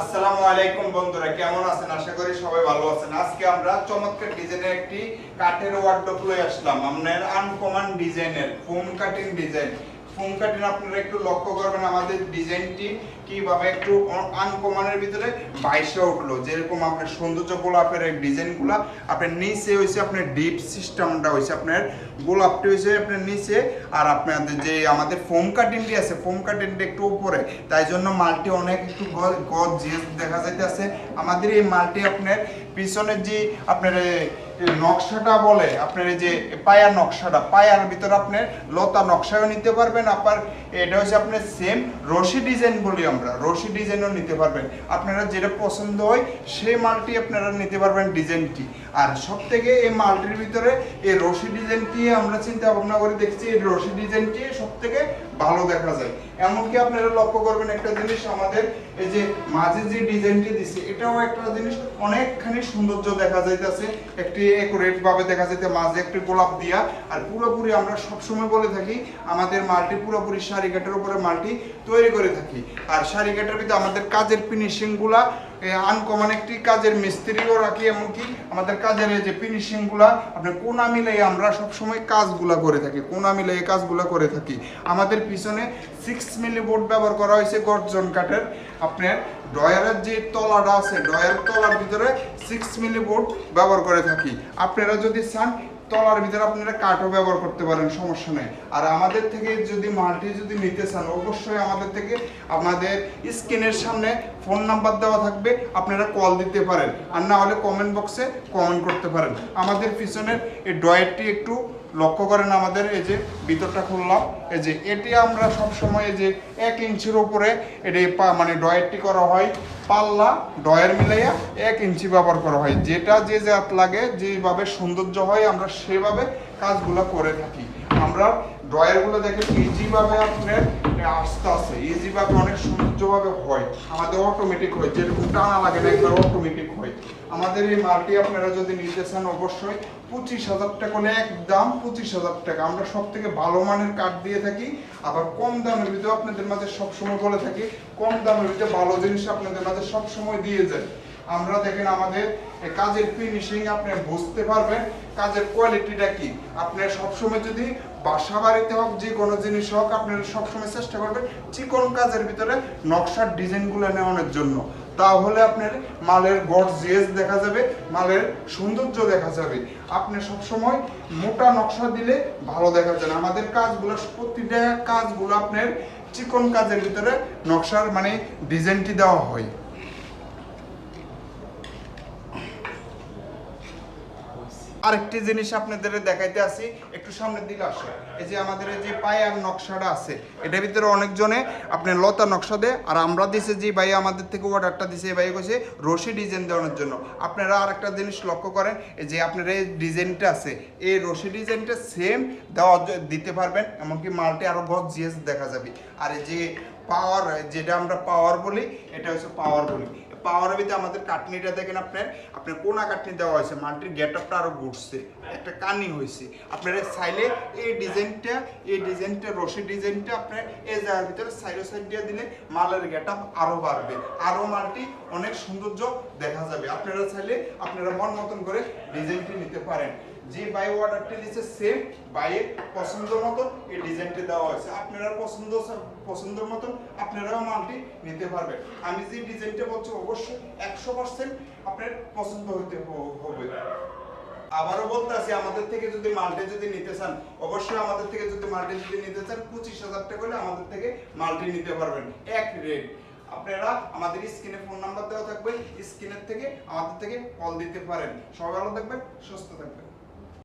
আসসালামু আলাইকুম বন্ধুরা, কেমন আছেন? আশা করি সবাই ভালো আছেন। আজকে আমরা চমৎকার ডিজাইনের একটি কাঠের ওয়ার্ডরোব লয়ে আসলাম। আপনার আনকমন ডিজাইনের foam cutting design foam cutting আপনারা একটু লক্ষ্য করবেন আমাদের ডিজাইনটি কীভাবে একটু আনকমনের ভিতরে বাইশে উঠল। যেরকম আপনার সৌন্দর্য গোলাপের এই ডিজাইনগুলো আপনার নিচে হয়েছে আপনার ডিপ সিস্টেমটা হয়েছে আপনার, গোলাপটি হয়েছে আপনার নিচে, আর আপনাদের যে আমাদের ফোম কাটিংটি আছে ফোম কাটিংটি একটু উপরে। তাই জন্য মালটি অনেক একটু গজ দেখা যাইতেছে। আমাদের এই মালটি আপনার পিছনের যে আপনার নকশাটা বলে, আপনার যে পায়ার নকশাটা, পায়ার ভিতরে আপনার লতা নকশাও নিতে পারবেন, আবার এটা হচ্ছে আপনার সেম রশি ডিজাইন বলি আমরা, রশি ডিজাইনও নিতে পারবেন। আপনারা যেটা পছন্দ হয়, সেই মালটি আপনারা নিতে পারবেন ডিজাইনটি আর সব থেকে এই মালটির ভিতরে এই রশি ডিজাইনটি আমরা চিন্তা ভাবনা করে দেখছি, এই রশি ডিজাইনটি সব থেকে ভালো দেখা যায়। এমনকি আপনারা লক্ষ্য করবেন একটা জিনিস আমাদের, এই যে মাঝে যে ডিজাইনটি দিছে, এটাও একটা জিনিস অনেকখানি সৌন্দর্য দেখা যাইতেছে, একটি একুরেট ভাবে দেখা যাইতে, মাঝে একটি গোলাপ দিয়া, আর পুরোপুরি আমরা সবসময় বলে থাকি, আমাদের মাল্টি পুরোপুরি শাড়ি কাটের উপরে মাল্টি তৈরি করে থাকি। আর শাড়ি কাটের ভিতরে আমাদের কাজের ফিনিশিংগুলা আনকমন একটি কাজের মিস্ত্রিও রাখি, এমনকি আমাদের কাজের যে ফিনিশিংগুলা আপনার কোনা মিলাই আমরা সবসময় কাজগুলা করে থাকি, কোনা মিলাই কাজগুলা করে থাকি। আমাদের পিছনে সিক্স মিলি বোর্ড ব্যবহার করা হয়েছে গর্জন কাঠের। আপনার ডয়ারের যে তলাটা আছে ডয়ার তলার ভিতরে সিক্স মিলি বোর্ড ব্যবহার করে থাকি। আপনারা যদি চান তলার ভিতরে আপনারা কাঠও ব্যবহার করতে পারেন, সমস্যা নেই। আর আমাদের থেকে যদি মালটি যদি নিতে চান, অবশ্যই আমাদের থেকে আপনাদের স্ক্রিনের সামনে ফোন নাম্বার দেওয়া থাকবে, আপনারা কল দিতে পারেন। আর না হলে কমেন্ট বক্সে কমেন্ট করতে পারেন। আমাদের পিছনের এই ড্রয়ারটি একটু লক্ষ্য করেন আমাদের এই যে ভিতরটা খুললাম, এই যে এটি আমরা সব সময় এই যে এক ইঞ্চির উপরে এটি মানে ডয়েরটি করা হয়, পাল্লা ডয়ের মিলাইয়া এক ইঞ্চি ব্যবহার করা হয়। যেটা যে জাত লাগে, যেভাবে সৌন্দর্য হয়, আমরা সেভাবে কাজগুলো করে থাকি। আমরা ড্রয়ারগুলো দেখেন ইজিভাবে আপনার আস্তে আস্তে ইজিভাবে অনেক সৌন্দর্যভাবে হয় আমাদের অটোমেটিক হয়, যেরকম টানা লাগে না একবার অটোমেটিক হয়। আমাদের এই মালটি আপনারা যদি নিতে চান অবশ্যই পঁচিশ হাজার টাকা হলে একদম পঁচিশ হাজার টাকা। আমরা সব থেকে ভালো মানের কাঠ দিয়ে থাকি, আবার কম দামের ভিতরে আপনাদের মাঝে সবসময় বলে থাকি, কম দামের ভিতরে ভালো জিনিস আপনাদের মাঝে সবসময় দিয়ে যায়। আমরা দেখেন আমাদের কাজের ফিনিশিং আপনি বুঝতে পারবেন কাজের কোয়ালিটিটা কি। আপনার সবসময় যদি বাসা বাড়িতে হোক, যে কোনো জিনিস হোক আপনারা সবসময় চেষ্টা করবেন চিকন কাজের ভিতরে নকশার ডিজাইনগুলো নেওয়ানোর জন্য। তাহলে আপনার মালের গর্জিয়াস দেখা যাবে, মালের সৌন্দর্য দেখা যাবে। আপনি সবসময় মোটা নকশা দিলে ভালো দেখা যায়। আমাদের কাজগুলো, প্রতিটা কাজগুলো আপনার চিকন কাজের ভিতরে নকশার মানে ডিজাইনটি দেওয়া হয়। আরেকটি জিনিস আপনাদের দেখাইতে আসি, একটু সামনের দিকে আসো। এই যে আমাদের যে পায়ার নকশাটা আছে, এটার ভিতরে অনেকজনে আপনার লতা নকশা দেয়, আর আমরা দিছে যে ভাই আমাদের থেকে অর্ডারটা দিছে, এই ভাই কইছে রশি ডিজাইন দেওয়ানোর জন্য। আপনারা আরেকটা জিনিস লক্ষ্য করেন, এই যে আপনার এই ডিজাইনটা আছে, এই রশি ডিজাইনটা সেম দেওয়া দিতে পারবেন, এমনকি মালটি আরও গজ জিএস দেখা যাবে। আর এই যে পাওয়ার যেটা আমরা পাওয়ার বলি, এটা হচ্ছে পাওয়ার বলি। পাওয়ারের ভিতরে আমাদের কাটনিটা দেখেন আপনার আপনার কোনা কাটনি দেওয়া হয়েছে মালটির গেট আপটা আরও ঘুরছে, একটা কানি হয়েছে। আপনারা চাইলে এই ডিজাইনটা এই ডিজাইনটা রশি ডিজাইনটা আপনার এই জায়গার ভিতরে সাইড সাইড দিয়ে দিলে মালের গেট আপ আরও বাড়বে, আরও মালটি অনেক সৌন্দর্য দেখা যাবে। আপনারা চাইলে আপনারা মন মতন করে ডিজাইনটি নিতে পারেন। যে বাই অর্ডারটি দিচ্ছে সেম বাইয়ের পছন্দ মতন এই ডিজাইনটি দেওয়া হয়েছে। আপনারা পছন্দ পছন্দ মতন আপনারাও মালটি নিতে পারবেন। আমি যে ডিজাইনটা বলছি, অবশ্যই একশো পার্সেন্ট আপনার পছন্দ হইতে হ- হবে। আবারও বলতে আছি আমাদের থেকে যদি মালটি যদি নিতে চান, অবশ্যই আমাদের থেকে যদি মালটি যদি নিতে চান, পঁচিশ হাজার টাকা হলে আমাদের থেকে মালটি নিতে পারবেন। এক রেট আপনারা আমাদের স্ক্রিনে ফোন নাম্বার দেওয়া থাকবে, স্ক্রিনের থেকে আমাদের থেকে কল দিতে পারেন। সবাই ভালো থাকবেন, সুস্থ থাকবেন।